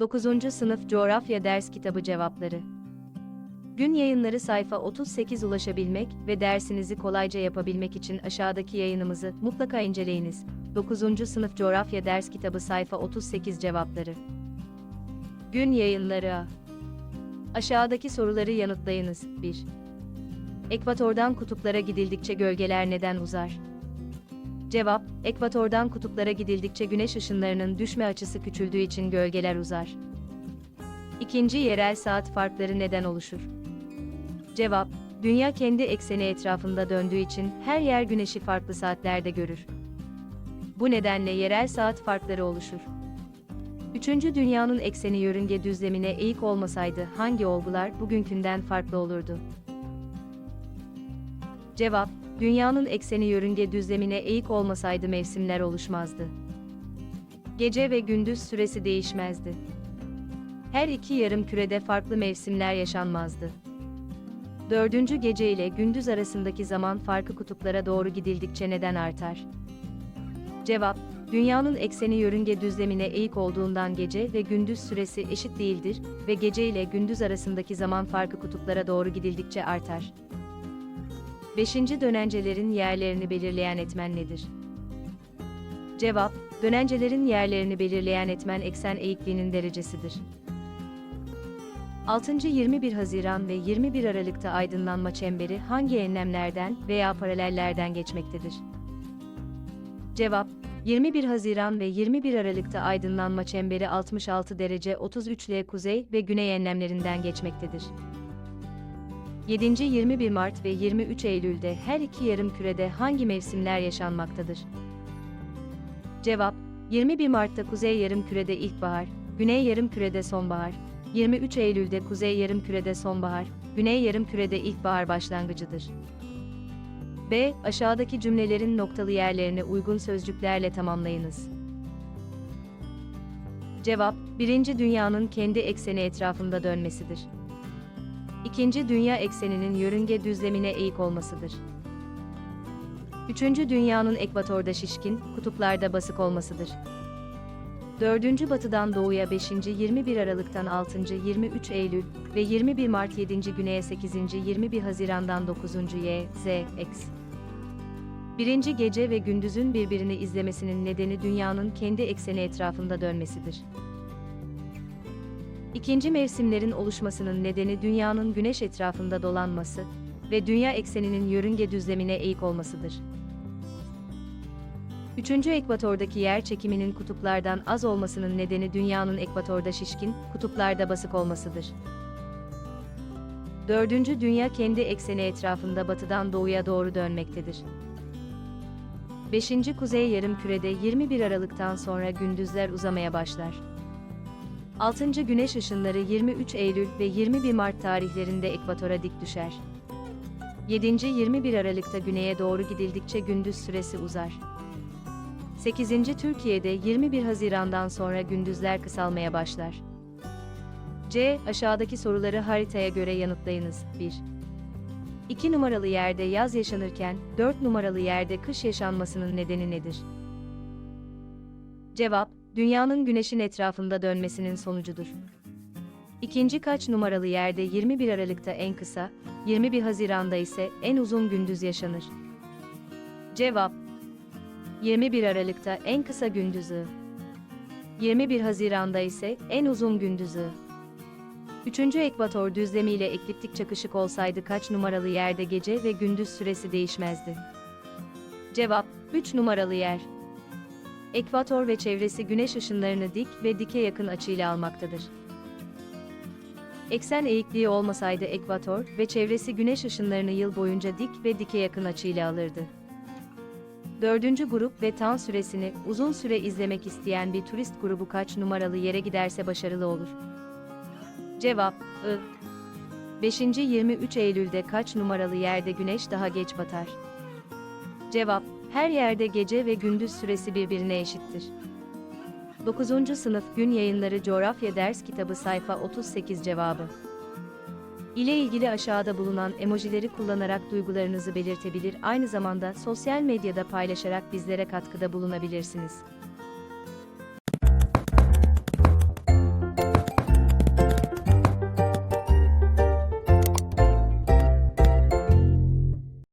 9. Sınıf Coğrafya Ders Kitabı Cevapları Gün yayınları sayfa 38 ulaşabilmek ve dersinizi kolayca yapabilmek için aşağıdaki yayınımızı mutlaka inceleyiniz. 9. Sınıf Coğrafya Ders Kitabı sayfa 38 cevapları. Gün yayınları. Aşağıdaki soruları yanıtlayınız. 1. Ekvatordan kutuplara gidildikçe gölgeler neden uzar? Cevap, ekvatordan kutuplara gidildikçe güneş ışınlarının düşme açısı küçüldüğü için gölgeler uzar. İkinci yerel saat farkları neden oluşur? Cevap, dünya kendi ekseni etrafında döndüğü için her yer güneşi farklı saatlerde görür. Bu nedenle yerel saat farkları oluşur. Üçüncü dünyanın ekseni yörünge düzlemine eğik olmasaydı hangi olgular bugünkünden farklı olurdu? Cevap, dünyanın ekseni yörünge düzlemine eğik olmasaydı mevsimler oluşmazdı. Gece ve gündüz süresi değişmezdi. Her iki yarım kürede farklı mevsimler yaşanmazdı. Dördüncü gece ile gündüz arasındaki zaman farkı kutuplara doğru gidildikçe neden artar? Cevap, dünyanın ekseni yörünge düzlemine eğik olduğundan gece ve gündüz süresi eşit değildir ve gece ile gündüz arasındaki zaman farkı kutuplara doğru gidildikçe artar. Beşinci dönencelerin yerlerini belirleyen etmen nedir? Cevap, dönencelerin yerlerini belirleyen etmen eksen eğikliğinin derecesidir. 6. 21 Haziran ve 21 Aralık'ta aydınlanma çemberi hangi enlemlerden veya paralellerden geçmektedir? Cevap, 21 Haziran ve 21 Aralık'ta aydınlanma çemberi 66 derece 33 L kuzey ve güney enlemlerinden geçmektedir. 7. 21 Mart ve 23 Eylül'de her iki yarım kürede hangi mevsimler yaşanmaktadır? Cevap, 21 Mart'ta kuzey yarım kürede ilkbahar, güney yarım kürede sonbahar, 23 Eylül'de kuzey yarım kürede sonbahar, güney yarım kürede ilkbahar başlangıcıdır. B. Aşağıdaki cümlelerin noktalı yerlerini uygun sözcüklerle tamamlayınız. Cevap, birinci dünyanın kendi ekseni etrafında dönmesidir. İkinci dünya ekseninin yörünge düzlemine eğik olmasıdır. Üçüncü dünyanın ekvatorda şişkin, kutuplarda basık olmasıdır. Dördüncü batıdan doğuya 5. 21 Aralık'tan 6. 23 Eylül ve 21 Mart 7. güneye 8. 21 Haziran'dan 9. Y, Z, X. Birinci gece ve gündüzün birbirini izlemesinin nedeni dünyanın kendi ekseni etrafında dönmesidir. İkinci mevsimlerin oluşmasının nedeni dünyanın güneş etrafında dolanması ve dünya ekseninin yörünge düzlemine eğik olmasıdır. Üçüncü ekvatordaki yer çekiminin kutuplardan az olmasının nedeni dünyanın ekvatorda şişkin, kutuplarda basık olmasıdır. Dördüncü dünya kendi ekseni etrafında batıdan doğuya doğru dönmektedir. Beşinci kuzey yarım kürede 21 Aralık'tan sonra gündüzler uzamaya başlar. 6. Güneş ışınları 23 Eylül ve 21 Mart tarihlerinde ekvatora dik düşer. 7. 21 Aralık'ta güneye doğru gidildikçe gündüz süresi uzar. 8. Türkiye'de 21 Haziran'dan sonra gündüzler kısalmaya başlar. C. Aşağıdaki soruları haritaya göre yanıtlayınız. 1. 2 numaralı yerde yaz yaşanırken 4 numaralı yerde kış yaşanmasının nedeni nedir? Cevap, dünyanın güneşin etrafında dönmesinin sonucudur. İkinci kaç numaralı yerde 21 Aralık'ta en kısa, 21 Haziran'da ise en uzun gündüz yaşanır? Cevap 21 Aralık'ta en kısa gündüzü. 21 Haziran'da ise en uzun gündüzü. Üçüncü ekvator düzlemiyle ekliptik çakışık olsaydı kaç numaralı yerde gece ve gündüz süresi değişmezdi? Cevap 3 numaralı yer. Ekvator ve çevresi güneş ışınlarını dik ve dike yakın açıyla almaktadır. Eksen eğikliği olmasaydı ekvator ve çevresi güneş ışınlarını yıl boyunca dik ve dike yakın açıyla alırdı. Dördüncü grup ve tan süresini uzun süre izlemek isteyen bir turist grubu kaç numaralı yere giderse başarılı olur? Cevap I. 5. 23 Eylül'de kaç numaralı yerde güneş daha geç batar? Cevap her yerde gece ve gündüz süresi birbirine eşittir. 9. Sınıf Gün Yayınları Coğrafya Ders Kitabı sayfa 38 cevabı. ile ilgili aşağıda bulunan emojileri kullanarak duygularınızı belirtebilir aynı zamanda sosyal medyada paylaşarak bizlere katkıda bulunabilirsiniz.